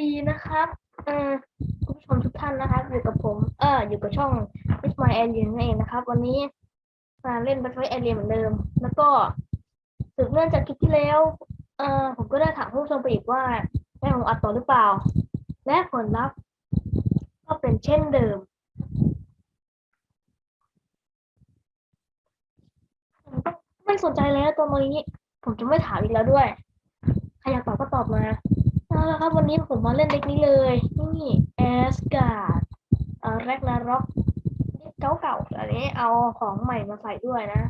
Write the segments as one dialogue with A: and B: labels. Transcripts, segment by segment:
A: ดีนะครับอ่อคุณผู้ชมทุกท่านนะครับ อยู่กับผม เอออยู่กับช่อง It's My Alien นั่นเองนะครับ วันนี้มาเล่น Battle Alien เหมือนเดิม แล้วก็สืบเนื่องจากคลิปที่แล้วเออผมก็ได้ถามผู้ชมไปอีกว่าได้ของอัดต่อหรือเปล่า และผลลัพธ์ก็เป็นเช่นเดิมผมก็ไม่สนใจแล้วตรงนี้ ผมจะไม่ถามอีกแล้วด้วย ใครอยากตอบก็ตอบมา เอาละครับวันนี้ผมมาเล่นเด็กนี้เลย นี่แอสการ์ดเอ่อแรกนาร็อกเก่าเก่าๆอันนี้เอาของใหม่มาใส่ด้วยนะ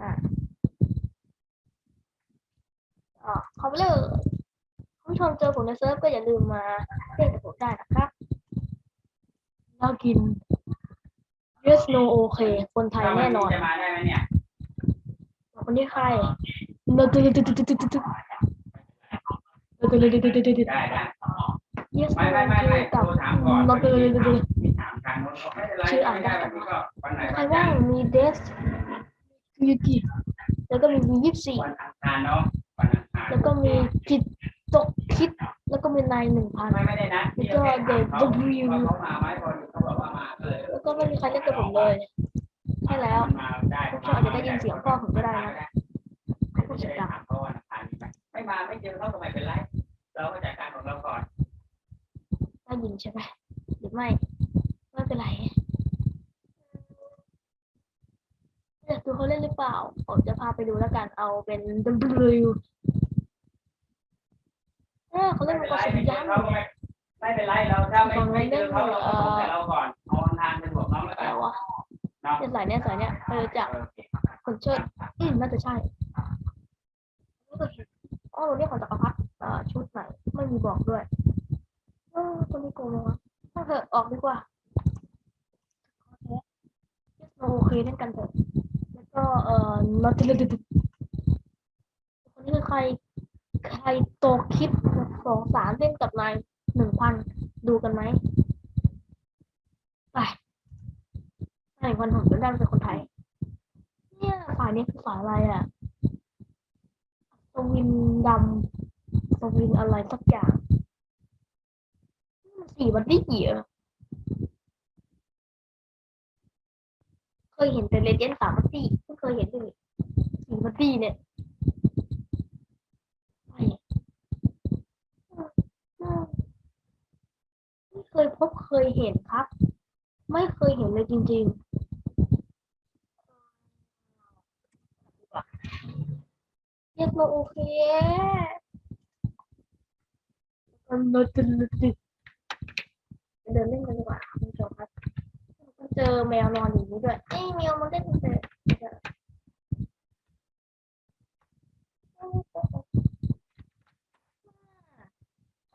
A: อ่าอ่าเข้าไปเลยคุณผู้ชมเจอผมในเซิร์ฟก็อย่าลืมมาเล่นกับผมได้นะครับเรากิน yes no โอเคคนไทยแน่นอน
B: จะมาได้ไหมเนี่ย
A: คนนี้ใคร เราตึ๊ดตึ๊ดตึ๊ดตึ๊ดตึ๊ดเดตึ๊ดตึ๊ดตึ๊ด
B: ได้ได้
A: yes
B: ไม่ไม่ไม่ไม่
A: กับ
B: โทรถามก่อน
A: เราตึ๊ดตึ๊ดตึ๊ดตึ๊ด
B: มีถามทางโน้นบอกไม่เป็นไรไม่ได้วันนี้ก็วันไหน
A: ใคร
B: วันจั
A: ว่างมีเดสยูกิแล้วก็มีวียี่สี่
B: วันอังคารเนาะวันอังคาร
A: แล้วก็มีจิตตกคิดแล้วก็มีนายหนึ่งพัน
B: ไม่ได้นะที่จะไปถามเขาเขามาไหมพอเขาบอกว่ามาก็เลย
A: แล้วก็ไม่มีใครเล่นกับผมเลยใช่แล้วพวกเขาอาจจะได้ยินเสียงพ่อผมก็ได้นะผู้จัดการ
B: เขาวันอังคารนี้ไปไม่มาไม่เจอเขาก็ไม่เป็นไร เราก็จัดการของเราก่อน
A: ได้ยินใช่ไหมหรือไม่ไม่เป็นไรอยากดูเขาเล่นหรือเปล่า ผมจะพาไปดูแล้วกัน เอาเป็น W เออเขาเล่
B: ไม่
A: น
B: เป็
A: มันน
B: ไร
A: ก็สุด
B: ไม่เจ
A: ยั
B: องเขาก็ไม่ไม่เป็นไรเราถ้าไม่ไม่เจอเขาเราก็ต้องแต่เราก่อนเอาวันอังคารเป็นห่วงน้องแล้วกั
A: แต่
B: น
A: ว่า
B: เนาะ
A: เนี่ยสายเนี่ยสายเนี่ยเออจากคนเชิดอืมน่าจะใช่อ๋อเราเรียกของจักรพรรดิเอ่อชุดไหนไม่มีบอกด้วยเออคนนี้โกงวะถ้าเถอะออกดีกว่าโอเคเล่นกันเถอะแล้วก็เอ่อมาติลดิคนนี้คือใครใครโตคิดสองสามเล่นกับนายหนึ่งพันดูกันไหมไปนายหนึ่งพันผมจะได้เป็นคนไทย เนี่ยฝ่ายนี้คือฝ่ายอะไรอะสวินดำ สวินอะไรสักอย่างนี่มันสีบันดี้เหรอเคยเห็นแต่เลเจนด์สามบันดี้ไม่เคยเห็นเลยสีบันดี้เนี่ยไม่ไม่เคยพบเคยเห็นครับ ไม่เคยเห็นเลยจริงๆเรียกมาโอเค มันเดินเดินเดินเล่นกันดีกว่าคุณผู้ชมครับเจอแมวนอนอย่างนี้ด้วยเอ้ยแมวมันเล่นเลย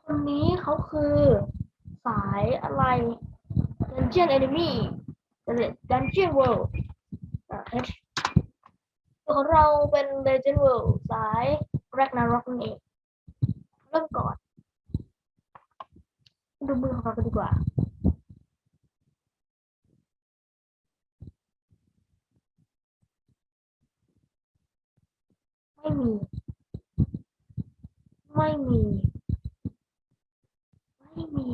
A: คนนี้เขาคือสายอะไร Dungeon Enemy Dungeon World อะ H ตัวของเราเป็น Legend World สาย Ragnarok นั่เริ่มก่อน ดูมือของเรากันดีกว่าไม่มี ไม่มี ไม่มี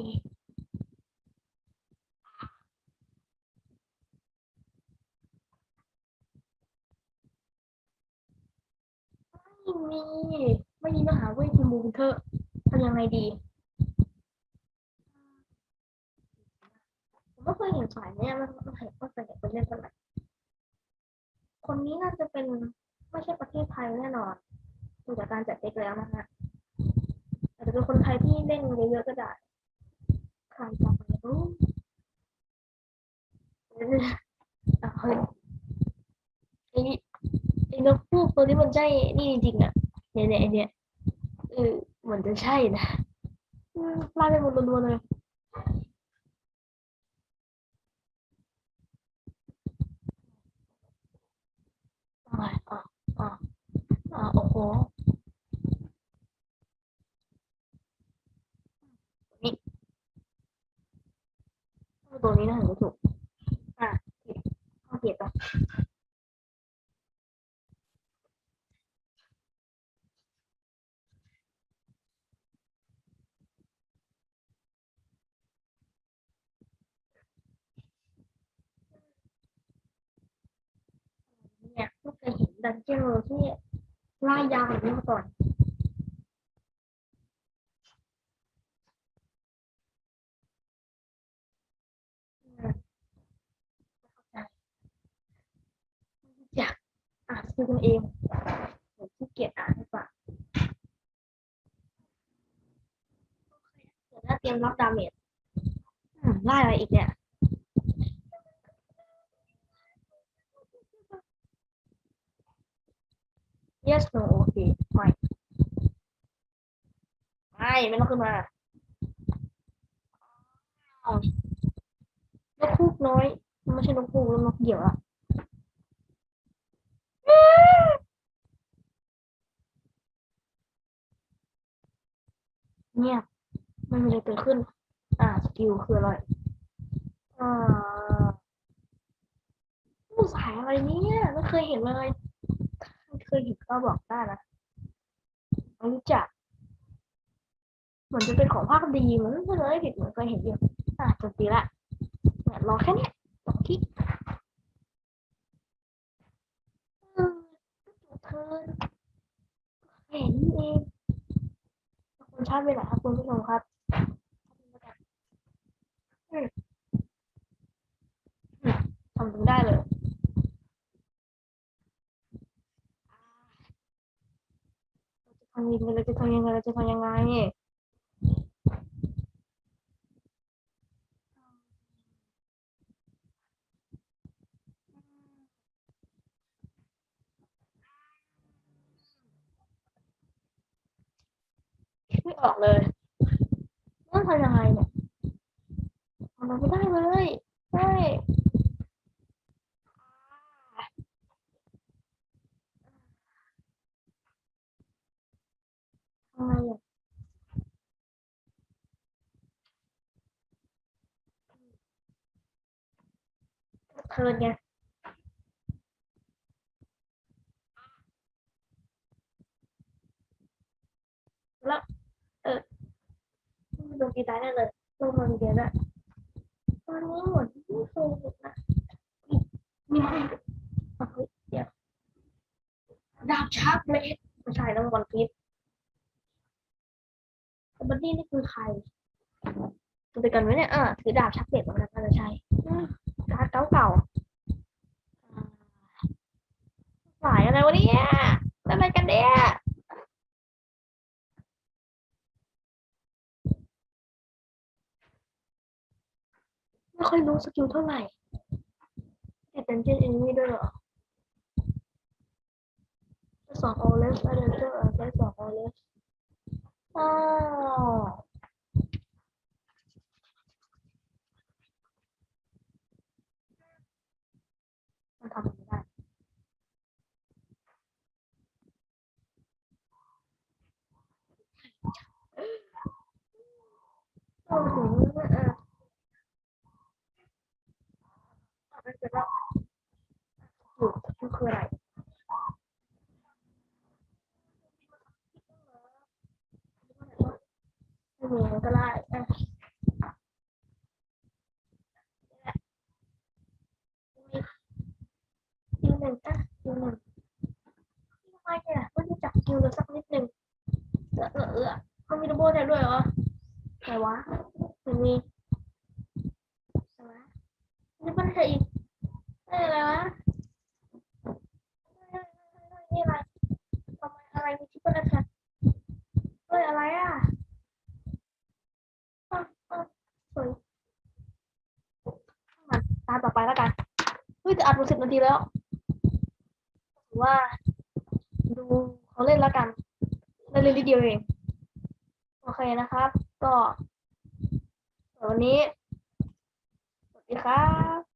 A: ไม่มี ไม่มีมหาเวทีมูลเถอะทำยังไงดี ผมไม่ เคยเห็นสายเนี่ยมันเห็นว่าแต่เป็นเล่นกันไหนคนนี้น่าจะเป็นไม่ใช่ประเทศไทยแน่นอนดูจากการจัดเด็กแล้วนะฮะอาจจะเป็นคนไทยที่เล่นเยอะๆก็ได้ใครจะไปรู้เอออะเฮ้ยไอ้ไอ้นกพูกตัวนี้มันใช่นี่จริงๆอะเนี่ยเนี่ยเนี่ยเออเหมือนจะใช่นะอืมไล่ไปหมดรัวๆเลย อะไรอะอะอะโอ้โห นี่ตัวนี้นะถึงจะถูก อะผิดข้อเขียนปะ ดันเจียนเวิร์ที่ล่ายยาวแบบนี้มาก่อนอยากอ่านซื้อกันเองผมขี้เกียจอ่านดีกว่าเดี๋ยวน่าเตรียมรับดาเมจไล่อะไรอีกเนี่ย yes no โอเคไม่ไม่ไม่ต้องขึ้นมาอ้าวนกคูกน้อยมันไม่ใช่นกคูกล้วนกเหยี่ยวอะเงียบไม่มีอะไรเกิดขึ้น อ่าสกิลคืออะไรอ่าผู้สายอะไรเนี่ยไม่เคยเห็นเลย เคยเห็นก็บอกได้นะไม่รู้จักเหมือนจะเป็นของภาคดีเหมือนไม่เคยผิดเหมือนเคยเห็นอยู่อะจบตีละเนี่ยรอแค่นี้สองคลิกเออเห็นเองขอบคุณชาติเวลาครับคุณผู้ชมครับอืมอืมทำถึงได้เลย ทำยังไงเราจะทำยังไงเราจะทำยังไงไม่ออกเลยต้องทำยังไงเนี่ยทำไม่ได้เลยใช่ทำไงอะ เทิร์นไงแล้วเออโดนตีตายแน่เลยลงมาเดียวด้วยตอน นี้หมดไม่เคยเห็นนะอุ๊ยมีไหมอะเฮ้ยเดี๋ยวดาบชาร์ปเลสไม่ใช่แล้ววันพีชบัดดี้นี่คือใครตัวเดียวกันไหมเนี่ยเออถือดาบชักเด็กเหมือนกันน่าจะใช่ เก่าเก่าๆอ่าสายอะไรวะเนี่ยอะไรกันเนี่ยไม่ค่อยรู้สกิลเท่าไหร่แต่เป็นเจนเอนนี่ด้วยเหรอสองโอเลสอะไรเจอใช้สองโอเลสอ้าวมันทำไม่ได้ โอ้โหเออเอาไปเสร็จแล้วอยู่มันคืออะไรไม่มีก็ได้คิวหนึ่งอะคิวหนึ่งทำไมเนี่ยไม่รู้จักคิวเลยสักนิดหนึ่งเออเออเออมันมีดับเบิลได้ด้วยเหรอไหนวะ มีอะไรวะนี่มันอะไรอีกเอ้ยอะไรวะนี่อะไรทำไมอะไรมีชิปเปอร์แอทแทกเฮ้ยอะไรอะอ้าวอ้าวสวยช่าตาต่อไปแล้วกันเฮ้ยจะอัดมาสิบนาทีแล้วถือว่า ดูเขาเล่นแล้วกันได้เล่นนิดเดียวเอง โอเคนะครับ ก็ วันนี้ สวัสดีครับ